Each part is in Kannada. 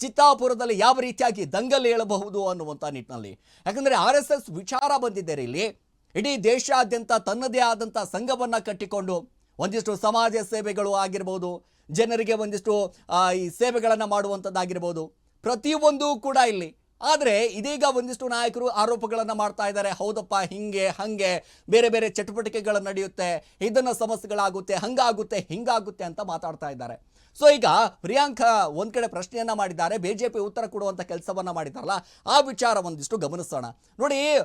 ಚಿತ್ತಾಪುರದಲ್ಲಿ ಯಾವ ರೀತಿಯಾಗಿ ದಂಗಲ್ ಏಳಬಹುದು ಅನ್ನುವಂಥ ನಿಟ್ಟಿನಲ್ಲಿ. ಯಾಕಂದರೆ ಆರ್ ಎಸ್ ಎಸ್ ವಿಚಾರ ಬಂದಿದ್ದಾರೆ ಇಲ್ಲಿ. ಇಡೀ ದೇಶಾದ್ಯಂತ ತನ್ನದೇ ಆದಂಥ ಸಂಘವನ್ನ ಕಟ್ಟಿಕೊಂಡು ಒಂದಿಷ್ಟು ಸಮಾಜ ಸೇವೆಗಳು ಆಗಿರ್ಬೋದು, ಜನರಿಗೆ ಒಂದಿಷ್ಟು ಈ ಸೇವೆಗಳನ್ನು ಮಾಡುವಂಥದ್ದಾಗಿರ್ಬೋದು ಪ್ರತಿಯೊಂದು ಕೂಡ ಇಲ್ಲಿ. ಆದರೆ ಇದೀಗ ಒಂದಿಷ್ಟು ನಾಯಕರು ಆರೋಪಗಳನ್ನು ಮಾಡ್ತಾ ಇದ್ದಾರೆ. ಹೌದಪ್ಪ, ಹಿಂಗೆ, ಹಂಗೆ, ಬೇರೆ ಬೇರೆ ಚಟುವಟಿಕೆಗಳು ನಡೆಯುತ್ತೆ, ಇದನ್ನ ಸಮಸ್ಯೆಗಳಾಗುತ್ತೆ, ಹಂಗಾಗುತ್ತೆ, ಹಿಂಗಾಗುತ್ತೆ ಅಂತ ಮಾತಾಡ್ತಾ ಇದ್ದಾರೆ. ಸೊ ಈಗ ಪ್ರಿಯಾಂಕಾ ಒಂದು ಕಡೆ ಪ್ರಶ್ನೆಯನ್ನ ಮಾಡಿದ್ದಾರೆ. ಬಿಜೆಪಿ ಉತ್ತರ ಕೊಡುವಂತ ಕೆಲಸವನ್ನ ಮಾಡಿದಾರಲ್ಲ ಆ ವಿಚಾರ ಒಂದಿಷ್ಟು ಗಮನಿಸೋಣ. ನೋಡಿ,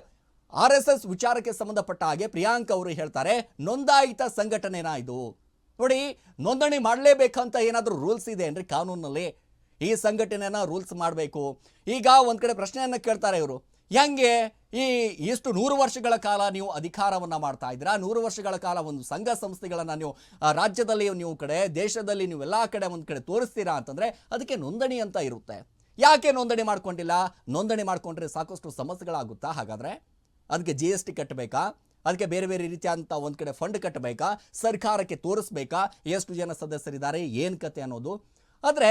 ಆರ್ ಎಸ್ ವಿಚಾರಕ್ಕೆ ಸಂಬಂಧಪಟ್ಟ ಹಾಗೆ ಪ್ರಿಯಾಂಕ್ ಅವರು ಹೇಳ್ತಾರೆ, ನೋಂದಾಯಿತ ಸಂಘಟನೆನಾ ಇದು? ನೋಡಿ, ನೋಂದಣಿ ಮಾಡಲೇಬೇಕಂತ ಏನಾದರೂ ರೂಲ್ಸ್ ಇದೆ ಏನ್ರಿ ಕಾನೂನಲ್ಲಿ? ಈ ಸಂಘಟನೆನ ರೂಲ್ಸ್ ಮಾಡಬೇಕು. ಈಗ ಒಂದು ಕಡೆ ಪ್ರಶ್ನೆಯನ್ನ ಕೇಳ್ತಾರೆ ಇವರು. ಹೆಂಗೆ ಈ ಎಷ್ಟು ನೂರು ವರ್ಷಗಳ ಕಾಲ ನೀವು ಅಧಿಕಾರವನ್ನು ಮಾಡ್ತಾ ಇದ್ದೀರಾ? ನೂರು ವರ್ಷಗಳ ಕಾಲ ಒಂದು ಸಂಘ ಸಂಸ್ಥೆಗಳನ್ನು ನೀವು ರಾಜ್ಯದಲ್ಲಿ ನೀವು ಕಡೆ, ದೇಶದಲ್ಲಿ ನೀವು ಎಲ್ಲ ಕಡೆ ಒಂದು ಕಡೆ ತೋರಿಸ್ತೀರಾ ಅಂತಂದರೆ ಅದಕ್ಕೆ ನೋಂದಣಿ ಅಂತ ಇರುತ್ತೆ. ಯಾಕೆ ನೋಂದಣಿ ಮಾಡ್ಕೊಂಡಿಲ್ಲ? ನೋಂದಣಿ ಮಾಡ್ಕೊಂಡ್ರೆ ಸಾಕಷ್ಟು ಸಮಸ್ಯೆಗಳಾಗುತ್ತಾ? ಹಾಗಾದ್ರೆ ಅದಕ್ಕೆ ಜಿ ಎಸ್ ಟಿ ಕಟ್ಟಬೇಕಾ ಅದಕ್ಕೆ ಬೇರೆ ಬೇರೆ ರೀತಿಯಾದಂಥ ಒಂದು ಕಡೆ ಫಂಡ್ ಕಟ್ಟಬೇಕಾ ಸರ್ಕಾರಕ್ಕೆ ತೋರಿಸ್ಬೇಕಾ? ಎಷ್ಟು ಜನ ಸದಸ್ಯರಿದ್ದಾರೆ? ಏನು ಕತೆ ಅನ್ನೋದು? ಆದರೆ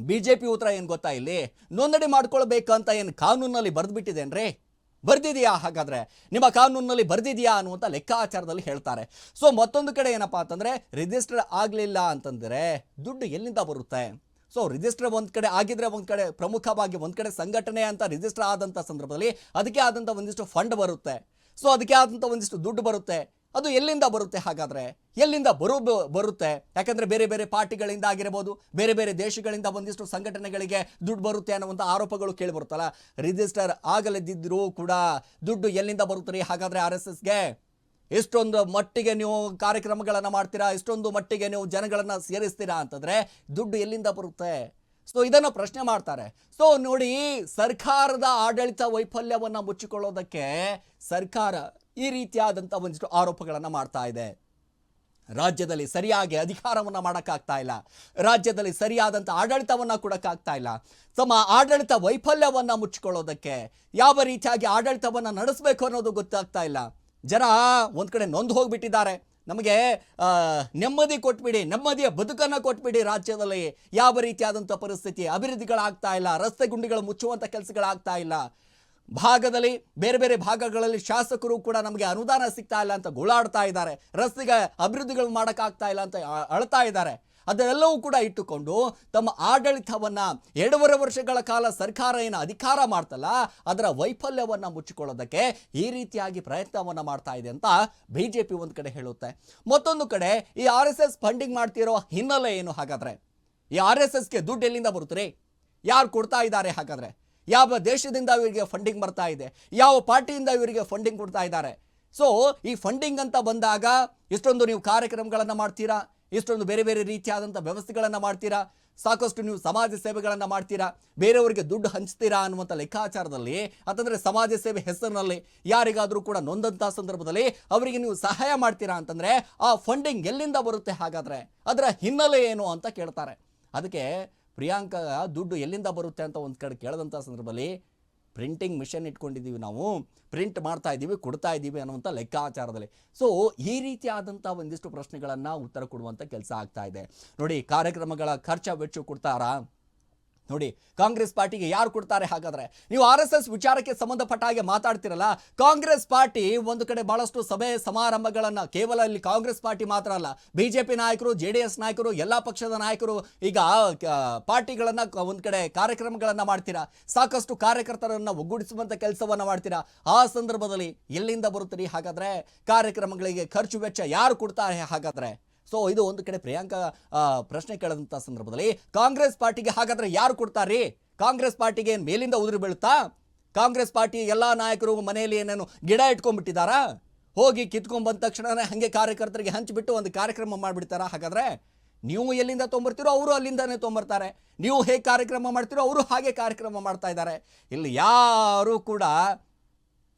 ಬಿ ಜೆ ಪಿ ಉತ್ತರ ಏನು ಗೊತ್ತಾ ಇಲ್ಲಿ? ನೋಂದಣಿ ಮಾಡ್ಕೊಳ್ಬೇಕಂತ ಏನು ಕಾನೂನಲ್ಲಿ ಬರೆದ್ಬಿಟ್ಟಿದೇನ್ರಿ? ಬರ್ದಿದೆಯಾ ಹಾಗಾದ್ರೆ? ನಿಮ್ಮ ಕಾನೂನಲ್ಲಿ ಬರ್ದಿದೆಯಾ ಅನ್ನುವಂಥ ಲೆಕ್ಕಾಚಾರದಲ್ಲಿ ಹೇಳ್ತಾರೆ. ಸೊ ಮತ್ತೊಂದು ಕಡೆ ಏನಪ್ಪ ಅಂತಂದ್ರೆ ರಿಜಿಸ್ಟರ್ ಆಗಲಿಲ್ಲ ಅಂತಂದ್ರೆ ದುಡ್ಡು ಎಲ್ಲಿಂದ ಬರುತ್ತೆ? ಸೊ ರಿಜಿಸ್ಟರ್ ಒಂದ್ ಕಡೆ ಆಗಿದ್ರೆ ಒಂದ್ ಕಡೆ ಪ್ರಮುಖವಾಗಿ ಒಂದ್ ಕಡೆ ಸಂಘಟನೆ ಅಂತ ರಿಜಿಸ್ಟರ್ ಆದಂಥ ಸಂದರ್ಭದಲ್ಲಿ ಅದಕ್ಕೆ ಆದಂಥ ಒಂದಿಷ್ಟು ಫಂಡ್ ಬರುತ್ತೆ. ಸೊ ಅದಕ್ಕೆ ಆದಂಥ ಒಂದಿಷ್ಟು ದುಡ್ಡು ಬರುತ್ತೆ. ಅದು ಎಲ್ಲಿಂದ ಬರುತ್ತೆ ಹಾಗಾದರೆ? ಎಲ್ಲಿಂದ ಬರು ಬರುತ್ತೆ? ಯಾಕಂದರೆ ಬೇರೆ ಬೇರೆ ಪಾರ್ಟಿಗಳಿಂದ ಆಗಿರ್ಬೋದು, ಬೇರೆ ಬೇರೆ ದೇಶಗಳಿಂದ ಒಂದಿಷ್ಟು ಸಂಘಟನೆಗಳಿಗೆ ದುಡ್ಡು ಬರುತ್ತೆ ಅನ್ನುವಂಥ ಆರೋಪಗಳು ಕೇಳಿ ಬರುತ್ತಲ್ಲ ರಿಜಿಸ್ಟರ್ ಆಗಲಿದ್ದಿದ್ರೂ ಕೂಡ ದುಡ್ಡು ಎಲ್ಲಿಂದ ಬರುತ್ತೆ ರೀ? ಹಾಗಾದರೆ ಆರ್ ಎಸ್ ಎಸ್ಗೆ? ಇಷ್ಟೊಂದು ಮಟ್ಟಿಗೆ ನೀವು ಕಾರ್ಯಕ್ರಮಗಳನ್ನು ಮಾಡ್ತೀರಾ? ಇಷ್ಟೊಂದು ಮಟ್ಟಿಗೆ ನೀವು ಜನಗಳನ್ನು ಸೇರಿಸ್ತೀರಾ ಅಂತಂದರೆ ದುಡ್ಡು ಎಲ್ಲಿಂದ ಬರುತ್ತೆ? ಸೊ ಇದನ್ನು ಪ್ರಶ್ನೆ ಮಾಡ್ತಾರೆ. ಸೊ ನೋಡಿ, ಸರ್ಕಾರದ ಆಡಳಿತ ವೈಫಲ್ಯವನ್ನು ಮುಚ್ಚಿಕೊಳ್ಳೋದಕ್ಕೆ ಸರ್ಕಾರ ಈ ರೀತಿಯಾದಂಥ ಒಂದಿಷ್ಟು ಆರೋಪಗಳನ್ನು ಮಾಡ್ತಾ ಇದೆ. ರಾಜ್ಯದಲ್ಲಿ ಸರಿಯಾಗಿ ಅಧಿಕಾರವನ್ನು ಮಾಡೋಕ್ಕಾಗ್ತಾ ಇಲ್ಲ. ರಾಜ್ಯದಲ್ಲಿ ಸರಿಯಾದಂಥ ಆಡಳಿತವನ್ನು ಕೊಡೋಕ್ಕಾಗ್ತಾ ಇಲ್ಲ. ತಮ್ಮ ಆಡಳಿತ ವೈಫಲ್ಯವನ್ನು ಮುಚ್ಚಿಕೊಳ್ಳೋದಕ್ಕೆ ಯಾವ ರೀತಿಯಾಗಿ ಆಡಳಿತವನ್ನು ನಡೆಸಬೇಕು ಅನ್ನೋದು ಗೊತ್ತಾಗ್ತಾ ಇಲ್ಲ. ಜನ ಒಂದು ಕಡೆ ನೊಂದು ಹೋಗಿಬಿಟ್ಟಿದ್ದಾರೆ. ನಮಗೆ ನೆಮ್ಮದಿ ಕೊಟ್ಬಿಡಿ, ನೆಮ್ಮದಿಯ ಬದುಕನ್ನು ಕೊಟ್ಬಿಡಿ ರಾಜ್ಯದಲ್ಲಿ. ಯಾವ ರೀತಿಯಾದಂಥ ಪರಿಸ್ಥಿತಿ, ಅಭಿವೃದ್ಧಿಗಳಾಗ್ತಾ ಇಲ್ಲ, ರಸ್ತೆ ಗುಂಡಿಗಳು ಮುಚ್ಚುವಂಥ ಕೆಲಸಗಳಾಗ್ತಾ ಇಲ್ಲ. ಭಾಗದಲ್ಲಿ ಬೇರೆ ಬೇರೆ ಭಾಗಗಳಲ್ಲಿ ಶಾಸಕರು ಕೂಡ ನಮಗೆ ಅನುದಾನ ಸಿಗ್ತಾ ಇಲ್ಲ ಅಂತ ಗೋಳಾಡ್ತಾ ಇದ್ದಾರೆ. ರಸ್ತೆಗೆ ಅಭಿವೃದ್ಧಿಗಳು ಮಾಡೋಕ್ಕಾಗ್ತಾ ಇಲ್ಲ ಅಂತ ಅಳ್ತಾ ಇದ್ದಾರೆ. ಅದೆಲ್ಲವೂ ಕೂಡ ಇಟ್ಟುಕೊಂಡು ತಮ್ಮ ಆಡಳಿತವನ್ನು ಎರಡೂವರೆ ವರ್ಷಗಳ ಕಾಲ ಸರ್ಕಾರ ಏನು ಅಧಿಕಾರ ಮಾಡ್ತಲ್ಲ, ಅದರ ವೈಫಲ್ಯವನ್ನು ಮುಚ್ಚಿಕೊಳ್ಳೋದಕ್ಕೆ ಈ ರೀತಿಯಾಗಿ ಪ್ರಯತ್ನವನ್ನು ಮಾಡ್ತಾ ಇದೆ ಅಂತ ಪಿ ಒಂದು ಕಡೆ ಹೇಳುತ್ತೆ. ಮತ್ತೊಂದು ಕಡೆ ಈ ಆರ್ ಎಸ್ ಎಸ್ ಫಂಡಿಂಗ್ ಮಾಡ್ತಿರೋ ಹಿನ್ನೆಲೆ ಏನು ಹಾಗಾದರೆ? ಈ ಆರ್ ಎಸ್ ಎಸ್ಗೆ ದುಡ್ಡು ಎಲ್ಲಿಂದ ಬರುತ್ತೆ ಯಾರು ಕೊಡ್ತಾ ಇದ್ದಾರೆ ಹಾಗಾದ್ರೆ? ಯಾವ ದೇಶದಿಂದ ಇವರಿಗೆ ಫಂಡಿಂಗ್ ಬರ್ತಾ ಇದೆ, ಯಾವ ಪಾರ್ಟಿಯಿಂದ ಇವರಿಗೆ ಫಂಡಿಂಗ್ ಕೊಡ್ತಾ ಇದ್ದಾರೆ. ಸೊ ಈ ಫಂಡಿಂಗ್ ಅಂತ ಬಂದಾಗ ಇಷ್ಟೊಂದು ನೀವು ಕಾರ್ಯಕ್ರಮಗಳನ್ನು ಮಾಡ್ತೀರಾ? ಇಷ್ಟೊಂದು ಬೇರೆ ಬೇರೆ ರೀತಿಯಾದಂಥ ವ್ಯವಸ್ಥೆಗಳನ್ನು ಮಾಡ್ತೀರಾ? ಸಾಕಷ್ಟು ನೀವು ಸಮಾಜ ಸೇವೆಗಳನ್ನು ಮಾಡ್ತೀರಾ? ಬೇರೆಯವರಿಗೆ ದುಡ್ಡು ಹಂಚ್ತೀರಾ ಅನ್ನುವಂಥ ಲೆಕ್ಕಾಚಾರದಲ್ಲಿ, ಅಂತಂದರೆ ಸಮಾಜ ಸೇವೆ ಹೆಸರಿನಲ್ಲಿ ಯಾರಿಗಾದರೂ ಕೂಡ ನೊಂದಂಥ ಸಂದರ್ಭದಲ್ಲಿ ಅವರಿಗೆ ನೀವು ಸಹಾಯ ಮಾಡ್ತೀರಾ ಅಂತಂದರೆ ಆ ಫಂಡಿಂಗ್ ಎಲ್ಲಿಂದ ಬರುತ್ತೆ ಹಾಗಾದರೆ? ಅದರ ಹಿನ್ನೆಲೆ ಏನು ಅಂತ ಕೇಳ್ತಾರೆ. ಅದಕ್ಕೆ ಪ್ರಿಯಾಂಕಾ ದುಡ್ಡು ಎಲ್ಲಿಂದ ಬರುತ್ತೆ ಅಂತ ಒಂದು ಕಡೆ ಕೇಳಿದಂಥ ಸಂದರ್ಭದಲ್ಲಿ ಪ್ರಿಂಟಿಂಗ್ ಮಿಷನ್ ಇಟ್ಕೊಂಡಿದ್ದೀವಿ ನಾವು. ಪ್ರಿಂಟ್ ಮಾಡ್ತಾ ಇದ್ದೀವಿ, ಕೊಡ್ತಾ ಇದ್ದೀವಿ ಅನ್ನುವಂಥ ಲೆಕ್ಕಾಚಾರದಲ್ಲಿ. ಸೊ ಈ ರೀತಿಯಾದಂಥ ಒಂದಿಷ್ಟು ಪ್ರಶ್ನೆಗಳನ್ನು ಉತ್ತರ ಕೊಡುವಂಥ ಕೆಲಸ ಆಗ್ತಾ ಇದೆ. ನೋಡಿ, ಕಾರ್ಯಕ್ರಮಗಳ ಖರ್ಚ ವೆಚ್ಚ ಕೊಡ್ತಾರಾ? ನೋಡಿ, ಕಾಂಗ್ರೆಸ್ ಪಾರ್ಟಿಗೆ ಯಾರು ಕೊಡ್ತಾರೆ ಹಾಗಾದ್ರೆ? ನೀವು ಆರ್ ಎಸ್ ಎಸ್ ವಿಚಾರಕ್ಕೆ ಸಂಬಂಧಪಟ್ಟ ಹಾಗೆ ಮಾತಾಡ್ತಿರಲ್ಲ, ಕಾಂಗ್ರೆಸ್ ಪಾರ್ಟಿ ಒಂದು ಕಡೆ ಬಹಳಷ್ಟು ಸಭೆ ಸಮಾರಂಭಗಳನ್ನು ಕೇವಲ ಇಲ್ಲಿ ಕಾಂಗ್ರೆಸ್ ಪಾರ್ಟಿ ಮಾತ್ರ ಅಲ್ಲ, ಬಿಜೆಪಿ ನಾಯಕರು, ಜೆ ಡಿ ಎಸ್ ನಾಯಕರು, ಎಲ್ಲಾ ಪಕ್ಷದ ನಾಯಕರು ಈಗ ಪಾರ್ಟಿಗಳನ್ನು ಒಂದ್ ಕಡೆ ಕಾರ್ಯಕ್ರಮಗಳನ್ನು ಮಾಡ್ತೀರಾ? ಸಾಕಷ್ಟು ಕಾರ್ಯಕರ್ತರನ್ನ ಒಗ್ಗೂಡಿಸುವಂತ ಕೆಲಸವನ್ನ ಮಾಡ್ತೀರಾ? ಆ ಸಂದರ್ಭದಲ್ಲಿ ಎಲ್ಲಿಂದ ಬರುತ್ತೀರಿ ಹಾಗಾದ್ರೆ? ಕಾರ್ಯಕ್ರಮಗಳಿಗೆ ಖರ್ಚು ವೆಚ್ಚ ಯಾರು ಕೊಡ್ತಾರೆ ಹಾಗಾದ್ರೆ? ಸೊ ಇದು ಒಂದು ಕಡೆ ಪ್ರಿಯಾಂಕಾ ಪ್ರಶ್ನೆ ಕೇಳಿದಂಥ ಸಂದರ್ಭದಲ್ಲಿ ಕಾಂಗ್ರೆಸ್ ಪಾರ್ಟಿಗೆ ಹಾಗಾದ್ರೆ ಯಾರು ಕೊಡ್ತಾರೆ? ಕಾಂಗ್ರೆಸ್ ಪಾರ್ಟಿಗೆ ಏನು ಮೇಲಿಂದ ಉದುರು ಬೀಳ್ತಾ ಕಾಂಗ್ರೆಸ್ ಪಾರ್ಟಿ ಎಲ್ಲಾ ನಾಯಕರು ಮನೆಯಲ್ಲಿ ಏನೇನು ಗಿಡ ಇಟ್ಕೊಂಡ್ಬಿಟ್ಟಿದ್ದಾರಾ? ಹೋಗಿ ಕಿತ್ಕೊಂಡ್ ಬಂದ ತಕ್ಷಣನೇ ಹಂಗೆ ಕಾರ್ಯಕರ್ತರಿಗೆ ಹಂಚಿಬಿಟ್ಟು ಒಂದು ಕಾರ್ಯಕ್ರಮ ಮಾಡಿಬಿಡ್ತಾರಾ? ಹಾಗಾದ್ರೆ ನೀವು ಎಲ್ಲಿಂದ ತೊಗೊಂಬರ್ತೀರೋ ಅವರು ಅಲ್ಲಿಂದನೇ ತೊಂಬರ್ತಾರೆ. ನೀವು ಹೇಗೆ ಕಾರ್ಯಕ್ರಮ ಮಾಡ್ತೀರೋ ಅವರು ಹಾಗೆ ಕಾರ್ಯಕ್ರಮ ಮಾಡ್ತಾ ಇದ್ದಾರೆ. ಇಲ್ಲಿ ಯಾರು ಕೂಡ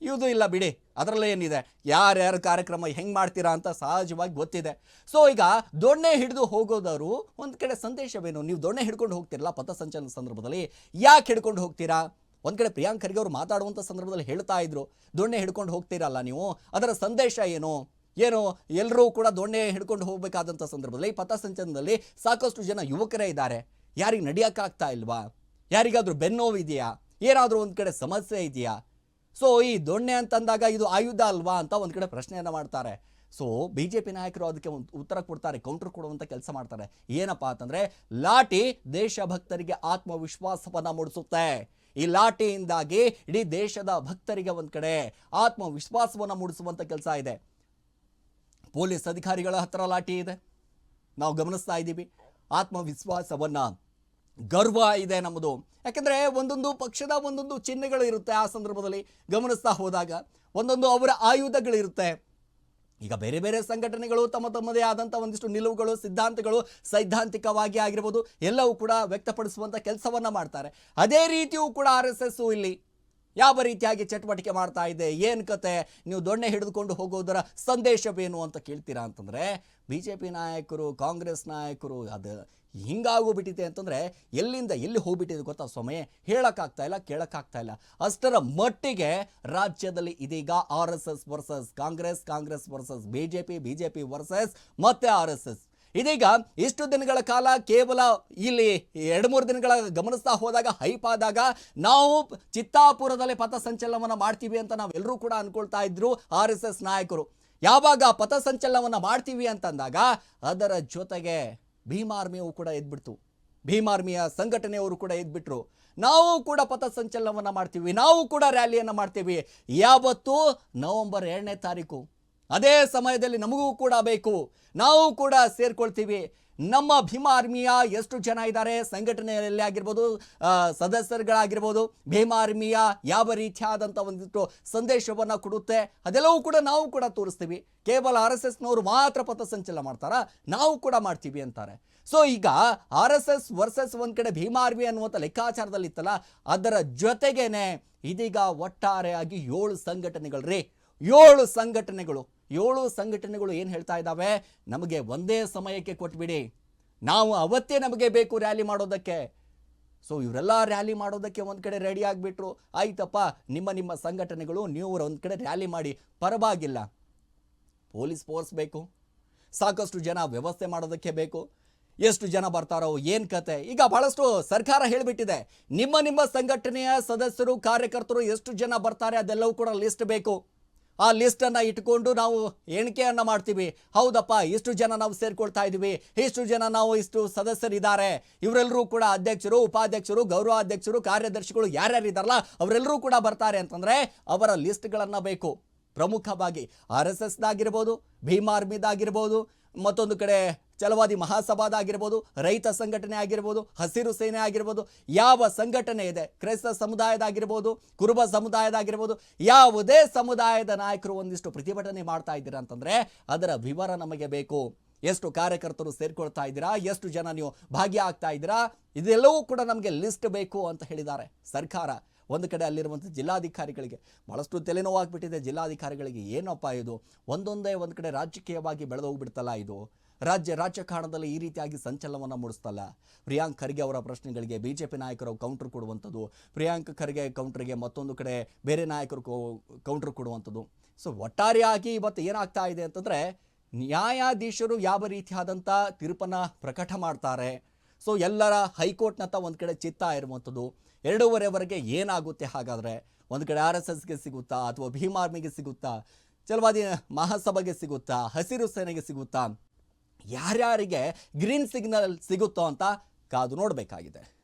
ಇದು ಇಲ್ಲ ಬಿಡಿ, ಅದರಲ್ಲೇ ಏನಿದೆ? ಯಾರ್ಯಾರು ಕಾರ್ಯಕ್ರಮ ಹೆಂಗೆ ಮಾಡ್ತೀರಾ ಅಂತ ಸಹಜವಾಗಿ ಗೊತ್ತಿದೆ. ಸೊ ಈಗ ದೊಣ್ಣೆ ಹಿಡಿದು ಹೋಗೋದವರು ಒಂದು ಕಡೆ ಸಂದೇಶವೇನು? ನೀವು ದೊಣ್ಣೆ ಹಿಡ್ಕೊಂಡು ಹೋಗ್ತಿರಲ್ಲ ಪಥಸಂಚಲನ ಸಂದರ್ಭದಲ್ಲಿ, ಯಾಕೆ ಹಿಡ್ಕೊಂಡು ಹೋಗ್ತೀರಾ? ಒಂದು ಕಡೆ ಪ್ರಿಯಾಂಕ್ ಖರ್ಗೆ ಅವರು ಮಾತಾಡುವಂಥ ಸಂದರ್ಭದಲ್ಲಿ ಹೇಳ್ತಾ ಇದ್ರು, ದೊಣ್ಣೆ ಹಿಡ್ಕೊಂಡು ಹೋಗ್ತೀರಲ್ಲ ನೀವು? ಅದರ ಸಂದೇಶ ಏನು? ಏನು ಎಲ್ಲರೂ ಕೂಡ ದೊಣ್ಣೆ ಹಿಡ್ಕೊಂಡು ಹೋಗಬೇಕಾದಂಥ ಸಂದರ್ಭದಲ್ಲಿ, ಪಥಸಂಚಲನದಲ್ಲಿ ಸಾಕಷ್ಟು ಜನ ಯುವಕರೇ ಇದ್ದಾರೆ. ಯಾರಿಗೆ ನಡೆಯೋಕ್ಕಾಗ್ತಾ ಇಲ್ವಾ? ಯಾರಿಗಾದರೂ ಬೆನ್ನೋವು ಇದೆಯಾ? ಏನಾದರೂ ಒಂದು ಕಡೆ ಸಮಸ್ಯೆ ಇದೆಯಾ? ಸೊ ಈ ದೊಣ್ಣೆ ಅಂತಂದಾಗ ಇದು ಆಯುಧ ಅಲ್ವಾ ಅಂತ ಒಂದು ಕಡೆ ಪ್ರಶ್ನೆಯನ್ನು ಮಾಡ್ತಾರೆ. ಸೊ ಬಿ ಜೆ ಪಿ ನಾಯಕರು ಅದಕ್ಕೆ ಉತ್ತರ ಕೊಡ್ತಾರೆ ಕೌಂಟರ್ ಕೊಡುವಂಥ ಕೆಲಸ ಮಾಡ್ತಾರೆ. ಏನಪ್ಪ ಅಂತಂದರೆ, ಲಾಠಿ ದೇಶಭಕ್ತರಿಗೆ ಆತ್ಮವಿಶ್ವಾಸವನ್ನು ಮೂಡಿಸುತ್ತೆ. ಈ ಲಾಠಿಯಿಂದಾಗಿ ಇಡೀ ದೇಶದ ಭಕ್ತರಿಗೆ ಒಂದು ಕಡೆ ಆತ್ಮವಿಶ್ವಾಸವನ್ನು ಮೂಡಿಸುವಂಥ ಕೆಲಸ ಇದೆ. ಪೊಲೀಸ್ ಅಧಿಕಾರಿಗಳ ಹತ್ರ ಲಾಠಿ ಇದೆ. ನಾವು ಗಮನಿಸ್ತಾ ಇದ್ದೀವಿ. ಆತ್ಮವಿಶ್ವಾಸವನ್ನ ಗರ್ವ ಇದೆ ನಮ್ಮದು. ಯಾಕೆಂದರೆ ಒಂದೊಂದು ಪಕ್ಷದ ಒಂದೊಂದು ಚಿಹ್ನೆಗಳು ಇರುತ್ತೆ ಆ ಸಂದರ್ಭದಲ್ಲಿ. ಗಮನಿಸ್ತಾ ಹೋದಾಗ ಒಂದೊಂದು ಅವರ ಆಯುಧಗಳಿರುತ್ತೆ. ಈಗ ಬೇರೆ ಬೇರೆ ಸಂಘಟನೆಗಳು ತಮ್ಮ ತಮ್ಮದೇ ಆದಂಥ ಒಂದಿಷ್ಟು ನಿಲುವುಗಳು, ಸಿದ್ಧಾಂತಗಳು ಸೈದ್ಧಾಂತಿಕವಾಗಿ ಆಗಿರ್ಬೋದು, ಎಲ್ಲವೂ ಕೂಡ ವ್ಯಕ್ತಪಡಿಸುವಂಥ ಕೆಲಸವನ್ನು ಮಾಡ್ತಾರೆ. ಅದೇ ರೀತಿಯೂ ಕೂಡ ಆರ್ ಎಸ್ ಎಸ್ಸು ಇಲ್ಲಿ ಯಾವ ರೀತಿಯಾಗಿ ಚಟುವಟಿಕೆ ಮಾಡ್ತಾ ಇದೆ, ಏನು ಕತೆ, ನೀವು ದೊಣ್ಣೆ ಹಿಡಿದುಕೊಂಡು ಹೋಗೋದರ ಸಂದೇಶವೇನು ಅಂತ ಕೇಳ್ತೀರಾ ಅಂತಂದರೆ ಬಿ ಜೆ ಪಿ ನಾಯಕರು, ಕಾಂಗ್ರೆಸ್ ನಾಯಕರು, ಅದು ಹಿಂಗಾಗೋಗ್ಬಿಟ್ಟಿದೆ ಅಂತಂದರೆ ಎಲ್ಲಿಂದ ಎಲ್ಲಿ ಹೋಗ್ಬಿಟ್ಟಿದೆ ಗೊತ್ತಾ ಸಮಯ ಹೇಳೋಕ್ಕಾಗ್ತಾ ಇಲ್ಲ, ಕೇಳೋಕ್ಕಾಗ್ತಾ ಇಲ್ಲ. ಅಷ್ಟರ ಮಟ್ಟಿಗೆ ರಾಜ್ಯದಲ್ಲಿ ಇದೀಗ R S S versus Congress Congress versus B J P, B J P versus ಮತ್ತೆ ಆರ್ ಎಸ್ ಎಸ್. ಇದೀಗ ಇಷ್ಟು ದಿನಗಳ ಕಾಲ ಕೇವಲ ಇಲ್ಲಿ ಎರಡು ಮೂರು ದಿನಗಳ ಗಮನಿಸ್ತಾ ಹೋದಾಗ, ಹೈಪ್ ಆದಾಗ ನಾವು ಚಿತ್ತಾಪುರದಲ್ಲಿ ಪಥಸಂಚಲನವನ್ನು ಮಾಡ್ತೀವಿ ಅಂತ ನಾವೆಲ್ಲರೂ ಕೂಡ ಅಂದ್ಕೊಳ್ತಾ ಇದ್ರು ಆರ್ ಎಸ್ ಎಸ್ ನಾಯಕರು. ಯಾವಾಗ ಪಥಸಂಚಲನವನ್ನು ಮಾಡ್ತೀವಿ ಅಂತಂದಾಗ ಅದರ ಜೊತೆಗೆ ಭೀಮಾರ್ಮಿಯು ಕೂಡ ಎದ್ಬಿಡ್ತು. ಭೀಮಾರ್ಮಿಯ ಸಂಘಟನೆಯವರು ಕೂಡ ಎದ್ಬಿಟ್ರು. ನಾವು ಕೂಡ ಪಥಸಂಚಲನವನ್ನು ಮಾಡ್ತೀವಿ. ನಾವು ಕೂಡ ರ್ಯಾಲಿಯನ್ನು ಮಾಡ್ತೀವಿ. ಯಾವತ್ತು? ನವೆಂಬರ್ ಎರಡನೇ ತಾರೀಕು. ಅದೇ ಸಮಯದಲ್ಲಿ ನಮಗೂ ಕೂಡ ಬೇಕು. ನಾವು ಕೂಡ ಸೇರ್ಕೊಳ್ತೀವಿ. ನಮ್ಮ ಭೀಮ ಆರ್ಮಿಯ ಎಷ್ಟು ಜನ ಇದ್ದಾರೆ? ಸಂಘಟನೆಯಲ್ಲಿ ಆಗಿರ್ಬೋದು ಸದಸ್ಯರುಗಳಾಗಿರ್ಬೋದು ಭೀಮ ಆರ್ಮಿಯ ಯಾವ ರೀತಿಯಾದಂಥ ಒಂದಿಷ್ಟು ಸಂದೇಶವನ್ನು ಕೊಡುತ್ತೆ? ಅದೆಲ್ಲವೂ ಕೂಡ ನಾವು ಕೂಡ ತೋರಿಸ್ತೀವಿ. ಕೇವಲ ಆರ್ ಎಸ್ ಎಸ್ನವರು ಮಾತ್ರ ಪಥಸಂಚಲನ ಮಾಡ್ತಾರಾ? ನಾವು ಕೂಡ ಮಾಡ್ತೀವಿ ಅಂತಾರೆ. ಸೊ ಈಗ ಆರ್ ಎಸ್ ಎಸ್ ವರ್ಸಸ್ ಒಂದ್ ಕಡೆ ಭೀಮ ಆರ್ಮಿ ಅನ್ನುವಂಥ ಲೆಕ್ಕಾಚಾರದಲ್ಲಿ ಇತ್ತಲ್ಲ ಅದರ ಜೊತೆಗೇನೆ ಇದೀಗ ಒಟ್ಟಾರೆಯಾಗಿ ಏಳು ಸಂಘಟನೆಗಳು ರೀ. ಏಳು ಸಂಘಟನೆಗಳು. ಏಳು ಸಂಘಟನೆಗಳು ಏನು ಹೇಳ್ತಾ ಇದ್ದಾವೆ? ನಮಗೆ ಒಂದೇ ಸಮಯಕ್ಕೆ ಕೊಟ್ಬಿಡಿ. ನಾವು ಅವತ್ತೇ ನಮಗೆ ಬೇಕು ರ್ಯಾಲಿ ಮಾಡೋದಕ್ಕೆ. ಸೊ ಇವರೆಲ್ಲ ರ್ಯಾಲಿ ಮಾಡೋದಕ್ಕೆ ಒಂದು ಕಡೆ ರೆಡಿ ಆಗಿಬಿಟ್ರು. ಆಯ್ತಪ್ಪ, ನಿಮ್ಮ ನಿಮ್ಮ ಸಂಘಟನೆಗಳು ನೀವು ಒಂದು ಕಡೆ ರ್ಯಾಲಿ ಮಾಡಿ. ಪರವಾಗಿಲ್ಲ. ಪೊಲೀಸ್ ಫೋರ್ಸ್ ಬೇಕು. ಸಾಕಷ್ಟು ಜನ ವ್ಯವಸ್ಥೆ ಮಾಡೋದಕ್ಕೆ ಬೇಕು. ಎಷ್ಟು ಜನ ಬರ್ತಾರೋ, ಏನು ಕತೆ. ಈಗ ಬಹಳಷ್ಟು ಸರ್ಕಾರ ಹೇಳಿಬಿಟ್ಟಿದೆ. ನಿಮ್ಮ ನಿಮ್ಮ ಸಂಘಟನೆಯ ಸದಸ್ಯರು, ಕಾರ್ಯಕರ್ತರು ಎಷ್ಟು ಜನ ಬರ್ತಾರೆ ಅದೆಲ್ಲವೂ ಕೂಡ ಲಿಸ್ಟ್ ಬೇಕು. ಆ ಲಿಸ್ಟನ್ನು ಇಟ್ಕೊಂಡು ನಾವು ಎಣಿಕೆಯನ್ನು ಮಾಡ್ತೀವಿ. ಹೌದಪ್ಪ, ಇಷ್ಟು ಜನ ನಾವು ಸೇರ್ಕೊಳ್ತಾ ಇದ್ದೀವಿ. ಇಷ್ಟು ಜನ ನಾವು ಇಷ್ಟು ಸದಸ್ಯರಿದ್ದಾರೆ. ಇವರೆಲ್ಲರೂ ಕೂಡ ಅಧ್ಯಕ್ಷರು, ಉಪಾಧ್ಯಕ್ಷರು ಗೌರವ ಅಧ್ಯಕ್ಷರು ಕಾರ್ಯದರ್ಶಿಗಳು ಯಾರ್ಯಾರು ಇದ್ದಾರಲ್ಲ ಅವರೆಲ್ಲರೂ ಕೂಡ ಬರ್ತಾರೆ ಅಂತಂದರೆ ಅವರ ಲಿಸ್ಟ್ಗಳನ್ನು ಬೇಕು. ಪ್ರಮುಖವಾಗಿ ಆರ್ ಎಸ್ ಎಸ್ದಾಗಿರ್ಬೋದು, ಭೀಮ್ ಆರ್ಮಿದಾಗಿರ್ಬೋದು, ಮತ್ತೊಂದು ಕಡೆ ಛಲವಾದಿ ಮಹಾಸಭಾದಾಗಿರ್ಬೋದು, ರೈತ ಸಂಘಟನೆ ಆಗಿರ್ಬೋದು, ಹಸಿರು ಸೇನೆ ಆಗಿರ್ಬೋದು, ಯಾವ ಸಂಘಟನೆ ಇದೆ, ಕ್ರೈಸ್ತ ಸಮುದಾಯದಾಗಿರ್ಬೋದು, ಕುರುಬ ಸಮುದಾಯದಾಗಿರ್ಬೋದು, ಯಾವುದೇ ಸಮುದಾಯದ ನಾಯಕರು ಒಂದಿಷ್ಟು ಪ್ರತಿಭಟನೆ ಮಾಡ್ತಾ ಇದ್ದೀರಾ ಅಂತಂದರೆ ಅದರ ವಿವರ ನಮಗೆ ಬೇಕು. ಎಷ್ಟು ಕಾರ್ಯಕರ್ತರು ಸೇರ್ಕೊಳ್ತಾ ಇದ್ದೀರಾ, ಎಷ್ಟು ಜನ ನೀವು ಭಾಗಿಯಾಗ್ತಾ ಇದ್ದೀರಾ, ಇದೆಲ್ಲವೂ ಕೂಡ ನಮಗೆ ಲಿಸ್ಟ್ ಬೇಕು ಅಂತ ಹೇಳಿದ್ದಾರೆ ಸರ್ಕಾರ. ಒಂದು ಕಡೆ ಅಲ್ಲಿರುವಂಥ ಜಿಲ್ಲಾಧಿಕಾರಿಗಳಿಗೆ ಭಾಳಷ್ಟು ತಲೆನೋವಾಗ್ಬಿಟ್ಟಿದೆ ಜಿಲ್ಲಾಧಿಕಾರಿಗಳಿಗೆ, ಏನಪ್ಪ ಇದು? ಒಂದೊಂದೇ ಒಂದು ಕಡೆ ರಾಜಕೀಯವಾಗಿ ಬೆಳೆದೋಗ್ಬಿಡ್ತಲ್ಲ ಇದು? ರಾಜ್ಯ ರಾಜಕಾರಣದಲ್ಲಿ ಈ ರೀತಿಯಾಗಿ ಸಂಚಲನವನ್ನು ಮೂಡಿಸ್ತಲ್ಲ. ಪ್ರಿಯಾಂಕ್ ಖರ್ಗೆ ಅವರ ಪ್ರಶ್ನೆಗಳಿಗೆ ಬಿ ಜೆ ಪಿ ನಾಯಕರು ಕೌಂಟರ್ ಕೊಡುವಂಥದ್ದು, ಪ್ರಿಯಾಂಕ್ ಖರ್ಗೆ ಕೌಂಟರ್ಗೆ ಮತ್ತೊಂದು ಕಡೆ ಬೇರೆ ನಾಯಕರು ಕೌಂಟರ್ ಕೊಡುವಂಥದ್ದು. ಸೊ ಒಟ್ಟಾರೆಯಾಗಿ ಇವತ್ತು ಏನಾಗ್ತಾ ಇದೆ ಅಂತಂದರೆ, ನ್ಯಾಯಾಧೀಶರು ಯಾವ ರೀತಿಯಾದಂಥ ತೀರ್ಪನ್ನು ಪ್ರಕಟ ಮಾಡ್ತಾರೆ. ಸೊ ಎಲ್ಲರ ಹೈಕೋರ್ಟ್ನತ್ತ ಒಂದು ಕಡೆ ಚಿತ್ತ ಇರುವಂಥದ್ದು. ಎರಡೂವರೆವರೆಗೆ ಏನಾಗುತ್ತೆ ಹಾಗಾದರೆ? ಒಂದು ಕಡೆ ಆರ್ ಎಸ್ ಎಸ್ಗೆ ಸಿಗುತ್ತಾ ಅಥವಾ ಭೀಮ್ ಆರ್ಮಿಗೆ ಸಿಗುತ್ತಾ? ಚಲವಾದಿ ಮಹಾಸಭೆಗೆ ಸಿಗುತ್ತಾ? ಹಸಿರು ಸೇನೆಗೆ ಸಿಗುತ್ತಾ? ಯಾರ್ಯಾರಿಗೆ ಗ್ರೀನ್ ಸಿಗ್ನಲ್ ಸಿಗುತ್ತೋ ಅಂತ ಕಾದು ನೋಡಬೇಕಾಗಿದೆ.